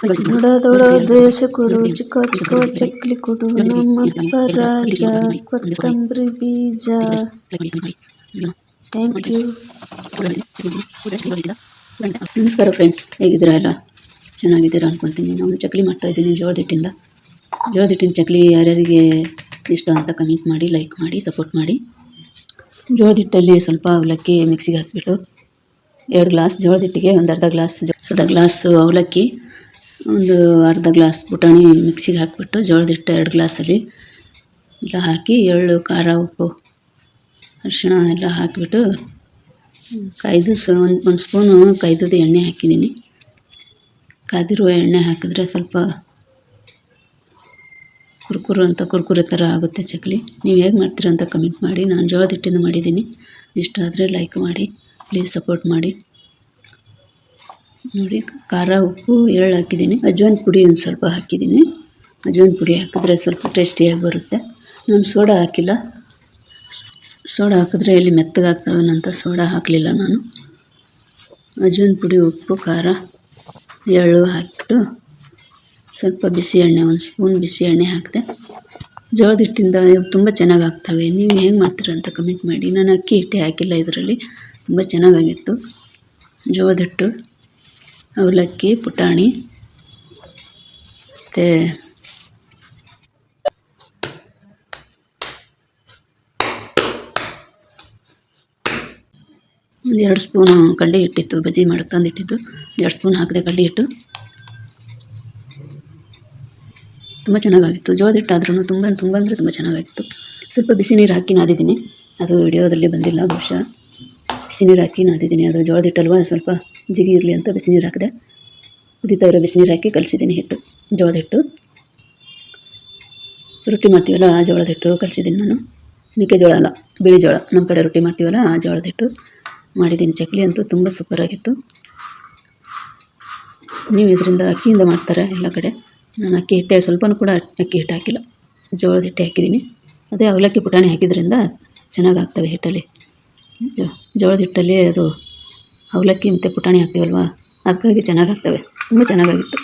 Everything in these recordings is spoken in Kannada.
ದೊಡ ದೊಡ ಚಿಕ್ಕ ಚಿಕ್ಕ ಚಕ್ಲಿ ಕೊಡು ನಮ್ಮಪ್ಪ ರಾಜ ಬೀಜ ಥ್ಯಾಂಕ್ ಯು ನಮಸ್ಕಾರ ಫ್ರೆಂಡ್ಸ್ ಹೇಗಿದ್ದೀರಾ ಎಲ್ಲ? ಚೆನ್ನಾಗಿದ್ದೀರಾ ಅನ್ಕೊತೀನಿ. ನಾನು ಚಕ್ಲಿ ಮಾಡ್ತಾ ಇದ್ದೀನಿ, ಜೋಳದ ಹಿಟ್ಟಿಂದ. ಜೋಳದ ಹಿಟ್ಟಿನ ಚಕ್ಲಿ ಯಾರ್ಯಾರಿಗೆ ಇಷ್ಟ ಅಂತ ಕಮೆಂಟ್ ಮಾಡಿ ಲೈಕ್ ಮಾಡಿ ಸಪೋರ್ಟ್ ಮಾಡಿ. ಜೋಳದ ಹಿಟ್ಟಲ್ಲಿ ಸ್ವಲ್ಪ ಅವಲಕ್ಕಿ ಮಿಕ್ಸಿಗೆ ಹಾಕಿಬಿಟ್ಟು, ಎರಡು ಗ್ಲಾಸ್ ಜೋಳದ ಹಿಟ್ಟಿಗೆ ಒಂದು ಅರ್ಧ ಗ್ಲಾಸ್ ಅರ್ಧ ಗ್ಲಾಸ್ ಅವಲಕ್ಕಿ. ಒಂದು ಅರ್ಧ ಗ್ಲಾಸ್ ಪುಟಾಣಿ ಮಿಕ್ಸಿಗೆ ಹಾಕಿಬಿಟ್ಟು ಜೋಳದ ಹಿಟ್ಟು ಎರಡು ಗ್ಲಾಸಲ್ಲಿ ಎಲ್ಲ ಹಾಕಿ ಎಳ್ಳು, ಖಾರ, ಉಪ್ಪು, ಅರಿಶಿಣ ಎಲ್ಲ ಹಾಕಿಬಿಟ್ಟು ಕಾಯ್ದು ಸ ಒಂದು ಒಂದು ಸ್ಪೂನು ಕಾಯ್ದದ್ದು ಎಣ್ಣೆ ಹಾಕಿದ್ದೀನಿ. ಕಾದಿರುವ ಎಣ್ಣೆ ಹಾಕಿದ್ರೆ ಸ್ವಲ್ಪ ಕುರ್ಕುರು ಅಂತ ಕುರ್ಕುರೆ ಥರ ಆಗುತ್ತೆ ಚಕ್ಲಿ. ನೀವು ಹೇಗೆ ಮಾಡ್ತೀರಾ ಅಂತ ಕಮೆಂಟ್ ಮಾಡಿ. ನಾನು ಜೋಳದ ಹಿಟ್ಟಿಂದ ಮಾಡಿದ್ದೀನಿ. ಇಷ್ಟ ಆದರೆ ಲೈಕ್ ಮಾಡಿ ಪ್ಲೀಸ್ ಸಪೋರ್ಟ್ ಮಾಡಿ. ನೋಡಿ, ಖಾರ ಉಪ್ಪು ಎಳ್ಳು ಹಾಕಿದ್ದೀನಿ. ಅಜ್ವಾನ್ ಪುಡಿ ಒಂದು ಸ್ವಲ್ಪ ಹಾಕಿದ್ದೀನಿ. ಅಜ್ವಾನ್ ಪುಡಿ ಹಾಕಿದ್ರೆ ಸ್ವಲ್ಪ ಟೇಸ್ಟಿಯಾಗಿ ಬರುತ್ತೆ. ನಾನು ಸೋಡಾ ಹಾಕಿಲ್ಲ. ಸೋಡಾ ಹಾಕಿದ್ರೆ ಎಲ್ಲಿ ಮೆತ್ತಗಾಗ್ತವನಂತ ಸೋಡಾ ಹಾಕಲಿಲ್ಲ ನಾನು. ಅಜ್ವಾನ್ ಪುಡಿ, ಉಪ್ಪು, ಖಾರ ಎಳ್ಳು ಹಾಕಿಬಿಟ್ಟು ಸ್ವಲ್ಪ ಬಿಸಿ ಎಣ್ಣೆ, ಒಂದು ಸ್ಪೂನ್ ಬಿಸಿ ಎಣ್ಣೆ ಹಾಕಿದೆ. ಜೋಳದ ಹಿಟ್ಟಿಂದ ತುಂಬ ಚೆನ್ನಾಗಿ ಆಗ್ತವೆ ನೀವು ಹೇಗೆ ಮಾಡ್ತೀರ ಅಂತ ಕಮೆಂಟ್ ಮಾಡಿ. ನಾನು ಅಕ್ಕಿ ಹಿಟ್ಟೆ ಹಾಕಿಲ್ಲ ಇದರಲ್ಲಿ. ತುಂಬ ಚೆನ್ನಾಗಾಗಿತ್ತು. ಜೋಳದ ಹಿಟ್ಟು ಅವಲಕ್ಕಿ, ಪುಟಾಣಿ. ಮತ್ತು ಒಂದು ಎರಡು ಸ್ಪೂನು ಕಡ್ಲೆ ಹಿಟ್ಟಿತ್ತು, ಬಜ್ಜಿ ಮಾಡಕ್ಕೆ ತಂದಿಟ್ಟಿದ್ದು. ಎರಡು ಸ್ಪೂನ್ ಹಾಕಿದೆ ಕಡ್ಲೆ ಹಿಟ್ಟು. ತುಂಬ ಚೆನ್ನಾಗಾಗಿತ್ತು. ಜೋಳದ ಹಿಟ್ಟಾದ್ರೂ ತುಂಬ ತುಂಬ ಅಂದರೆ ತುಂಬ ಚೆನ್ನಾಗಾಗಿತ್ತು. ಸ್ವಲ್ಪ ಬಿಸಿ ನೀರು ಹಾಕಿ ನಾದಿದ್ದೀನಿ. ಅದು ವಿಡಿಯೋದಲ್ಲಿ ಬಂದಿಲ್ಲ ಬಹುಶಃ. ಬಿಸಿ ನೀರು ಹಾಕಿ ನಾದಿದ್ದೀನಿ ಅದು ಜೋಳದ ಹಿಟ್ಟಲ್ವ ಸ್ವಲ್ಪ ಜಿಗಿ ಇರಲಿ ಅಂತ ಬಿಸಿ ನೀರು ಹಾಕಿದೆ. ಕುದೀತಾ ಇರೋ ಬಿಸಿ ನೀರು ಹಾಕಿ ಕಲಿಸಿದ್ದೀನಿ ಹಿಟ್ಟು. ಜೋಳದ ಹಿಟ್ಟು ರೊಟ್ಟಿ ಮಾಡ್ತೀವಲ್ಲ, ಆ ಜೋಳದ ಹಿಟ್ಟು ಕಲಿಸಿದ್ದೀನಿ ನಾನು. ಮೆಕ್ಕೆಜೋಳ ಅಲ್ಲ, ಬಿಳಿ ಜೋಳ. ನಮ್ಮ ಕಡೆ ರೊಟ್ಟಿ ಮಾಡ್ತೀವಲ್ಲ, ಆ ಜೋಳದ ಹಿಟ್ಟು ಮಾಡಿದ್ದೀನಿ. ಚಕ್ಲಿ ಅಂತೂ ತುಂಬ ಸೂಪರಾಗಿತ್ತು ನೀವು ಇದರಿಂದ ಅಕ್ಕಿಯಿಂದ ಮಾಡ್ತಾರೆ ಎಲ್ಲ ಕಡೆ. ನಾನು ಅಕ್ಕಿ ಹಿಟ್ಟೆ, ಸ್ವಲ್ಪನೂ ಕೂಡ ಅಕ್ಕಿ ಹಿಟ್ಟು ಹಾಕಿಲ್ಲ. ಜೋಳದ ಹಿಟ್ಟೆ ಹಾಕಿದ್ದೀನಿ. ಅದೇ ಅವಲಕ್ಕಿ ಪುಟಾಣಿ ಹಾಕಿದ್ರಿಂದ ಚೆನ್ನಾಗಿ ಆಗ್ತವೆ ಹಿಟ್ಟಲ್ಲಿ. ಜೋಳದ ಹಿಟ್ಟಲ್ಲಿ ಅದು ಅವಲಕ್ಕಿ ಮತ್ತು ಪುಟಾಣಿ ಹಾಕ್ತೀವಲ್ವ? ಅದಕ್ಕಾಗಿ ಚೆನ್ನಾಗಿ ಆಗ್ತವೆ ತುಂಬ ಚೆನ್ನಾಗಾಗಿತ್ತು.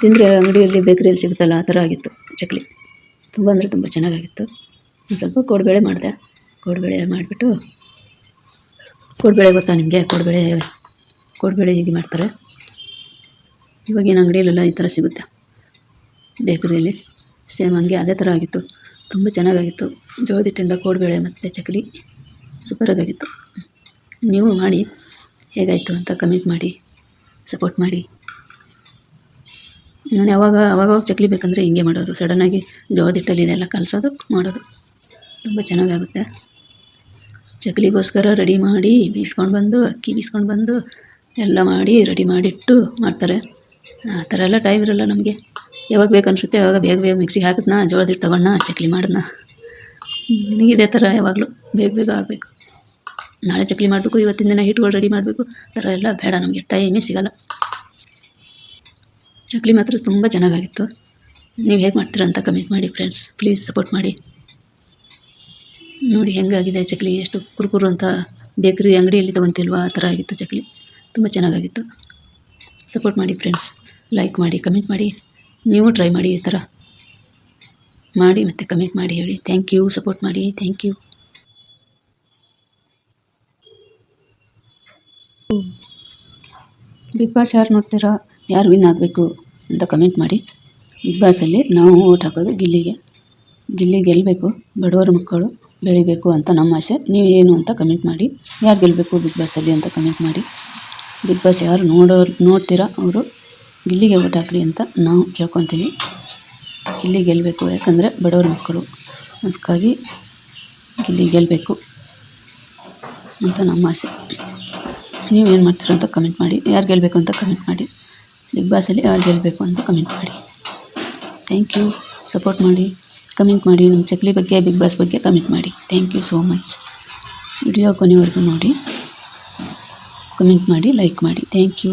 ತಿಂದರೆ ಅಂಗಡಿಯಲ್ಲಿ, ಬೇಕ್ರಿಯಲ್ಲಿ ಸಿಗುತ್ತಲ್ಲ, ಆ ಥರ ಆಗಿತ್ತು ಚಕ್ಲಿ. ತುಂಬ ಅಂದರೆ ತುಂಬ ಚೆನ್ನಾಗಾಗಿತ್ತು. ಸ್ವಲ್ಪ ಕೋಡುಬೇಳೆ ಮಾಡಿದೆ. ಕೋಡುಬೇಳೆ ಮಾಡಿಬಿಟ್ಟು, ಕೋಡುಬೇಳೆ ಗೊತ್ತಾ ನಿಮಗೆ? ಕೋಡುಬೇಳೆ ಕೋಡುಬೇಳೆ ಹೀಗೆ ಮಾಡ್ತಾರೆ? ಇವಾಗೇನು ಅಂಗಡಿಯಲ್ಲೆಲ್ಲ ಈ ಥರ ಸಿಗುತ್ತೆ. ಬೇಕರಿಯಲ್ಲಿ ಸೇಮ್ ಹಂಗೆ ಅದೇ ಥರ ಆಗಿತ್ತು. ತುಂಬ ಚೆನ್ನಾಗಾಗಿತ್ತು. ಜೋಳದ ಹಿಟ್ಟಿಂದ ಕೋಡುಬೇಳೆ ಮತ್ತು ಚಕ್ಲಿ. ಸೂಪರಾಗಿತ್ತು. ನೀವು ಮಾಡಿ, ಹೇಗಾಯಿತು ಅಂತ ಕಮೆಂಟ್ ಮಾಡಿ ಸಪೋರ್ಟ್ ಮಾಡಿ. ನಾನು ಯಾವಾಗ ಅವಾಗವಾಗ ಚಕ್ಲಿ ಬೇಕಂದರೆ ಹಿಂಗೆ ಮಾಡೋದು ಸಡನ್ನಾಗಿ ಜೋಳದ ಹಿಟ್ಟಲ್ಲಿ ಇದೆಲ್ಲ ಕಲಸೋದು, ಮಾಡೋದು. ತುಂಬ ಚೆನ್ನಾಗಾಗುತ್ತೆ. ಚಕ್ಲಿಗೋಸ್ಕರ ರೆಡಿ ಮಾಡಿ, ಬೀಸ್ಕೊಂಡು ಬಂದು, ಅಕ್ಕಿ ಬೀಸ್ಕೊಂಡು ಬಂದು, ಎಲ್ಲ ಮಾಡಿ ರೆಡಿ ಮಾಡಿಟ್ಟು ಮಾಡ್ತಾರೆ. ಆ ಥರ ಎಲ್ಲ ಟೈಮ್ ಇರಲ್ಲ ನಮಗೆ. ಯಾವಾಗ ಬೇಕು ಅನಿಸುತ್ತೆ, ಯಾವಾಗ ಬೇಗ ಬೇಗ ಮಿಕ್ಸಿಗೆ ಹಾಕಿದ್ನ ಜೋಳದ ಹಿಟ್ಟು ಚಕ್ಲಿ ಮಾಡಿದ್ನ. ನನಗೆ ಇದೇ ಥರ ಯಾವಾಗಲೂ ಬೇಗ ಬೇಗ ಆಗಬೇಕು. ನಾಳೆ ಚಕ್ಲಿ ಮಾಡಬೇಕು, ಇವತ್ತಿನ ದಿನ ಹಿಟ್ಟುಗಳು ರೆಡಿ ಮಾಡಬೇಕು. ಥರ ಎಲ್ಲ ಬೇಡ, ನಮಗೆ ಟೈಮೇ ಸಿಗಲ್ಲ. ಚಕ್ಲಿ ಮಾತ್ರ ತುಂಬ ಚೆನ್ನಾಗಾಗಿತ್ತು. ನೀವು ಹೇಗೆ ಮಾಡ್ತೀರಾ ಅಂತ ಕಮೆಂಟ್ ಮಾಡಿ ಫ್ರೆಂಡ್ಸ್ ಪ್ಲೀಸ್ ಸಪೋರ್ಟ್ ಮಾಡಿ. ನೋಡಿ ಹೆಂಗಾಗಿದೆ ಚಕ್ಲಿ, ಎಷ್ಟು ಕುರುಕುರು ಅಂತ ಬೇಕ್ರಿ ಅಂಗಡಿಯಲ್ಲಿ ತೊಗೊತಿಲ್ವಾ? ಆ ಥರ ಆಗಿತ್ತು ಚಕ್ಲಿ. ತುಂಬ ಚೆನ್ನಾಗಾಗಿತ್ತು. ಸಪೋರ್ಟ್ ಮಾಡಿ ಫ್ರೆಂಡ್ಸ್ ಲೈಕ್ ಮಾಡಿ ಕಮೆಂಟ್ ಮಾಡಿ. ನೀವು ಟ್ರೈ ಮಾಡಿ ಈ ಥರ. ಮಾಡಿ ಮತ್ತು ಕಮೆಂಟ್ ಮಾಡಿ ಹೇಳಿ. ಥ್ಯಾಂಕ್ ಯು ಸಪೋರ್ಟ್ ಮಾಡಿ. ಥ್ಯಾಂಕ್ ಯು ಬಿಗ್ ಬಾಸ್ ಯಾರು ನೋಡ್ತೀರಾ? ಯಾರು ವಿನ್ ಆಗಬೇಕು ಅಂತ ಕಮೆಂಟ್ ಮಾಡಿ. ಬಿಗ್ ಬಾಸಲ್ಲಿ ನಾವು ಓಟ್ ಹಾಕೋದು ಗಿಲ್ಲಿಗೆ. ಗಿಲ್ಲಿ ಗೆಲ್ಲಬೇಕು ಬಡವರ ಮಕ್ಕಳು ಬೆಳಿಬೇಕು ಅಂತ ನಮ್ಮ ಆಸೆ. ನೀವು ಏನು ಅಂತ ಕಮೆಂಟ್ ಮಾಡಿ. ಯಾರು ಗೆಲ್ಲಬೇಕು ಬಿಗ್ ಬಾಸಲ್ಲಿ ಅಂತ ಕಮೆಂಟ್ ಮಾಡಿ. ಬಿಗ್ ಬಾಸ್ ಯಾರು ನೋಡೋರು ನೋಡ್ತೀರಾ ಅವರು, ಗಿಲ್ಲಿಗೆ ಓಟ್ ಹಾಕ್ರಿ ಅಂತ ನಾವು ಕೇಳ್ಕೊತೀವಿ. ಗಿಲ್ಲಿ ಗೆಲ್ಲಬೇಕು ಯಾಕಂದರೆ ಬಡವರ ಮಕ್ಕಳು. ಅದಕ್ಕಾಗಿ ಗಿಲ್ಲಿ ಗೆಲ್ಲಬೇಕು ಅಂತ ನಮ್ಮ ಆಸೆ. ನೀವೇನು ಮಾಡ್ತೀರ ಅಂತ ಕಮೆಂಟ್ ಮಾಡಿ. ಯಾರು ಗೆಲ್ಲಬೇಕು ಅಂತ ಕಮೆಂಟ್ ಮಾಡಿ. ಬಿಗ್ ಬಾಸಲ್ಲಿ ಯಾರು ಗೆಲ್ಲಬೇಕು ಅಂತ ಕಮೆಂಟ್ ಮಾಡಿ. ಥ್ಯಾಂಕ್ ಯು ಸಪೋರ್ಟ್ ಮಾಡಿ. ಕಮೆಂಟ್ ಮಾಡಿ. ನಮ್ಮ ಚಕ್ಲಿ ಬಗ್ಗೆ ಬಿಗ್ ಬಾಸ್ ಬಗ್ಗೆ ಕಮೆಂಟ್ ಮಾಡಿ. Thank you so much video ಕೊನೆವರೆಗೂ ನೋಡಿ. ಕಮೆಂಟ್ ಮಾಡಿ ಲೈಕ್ ಮಾಡಿ. Thank you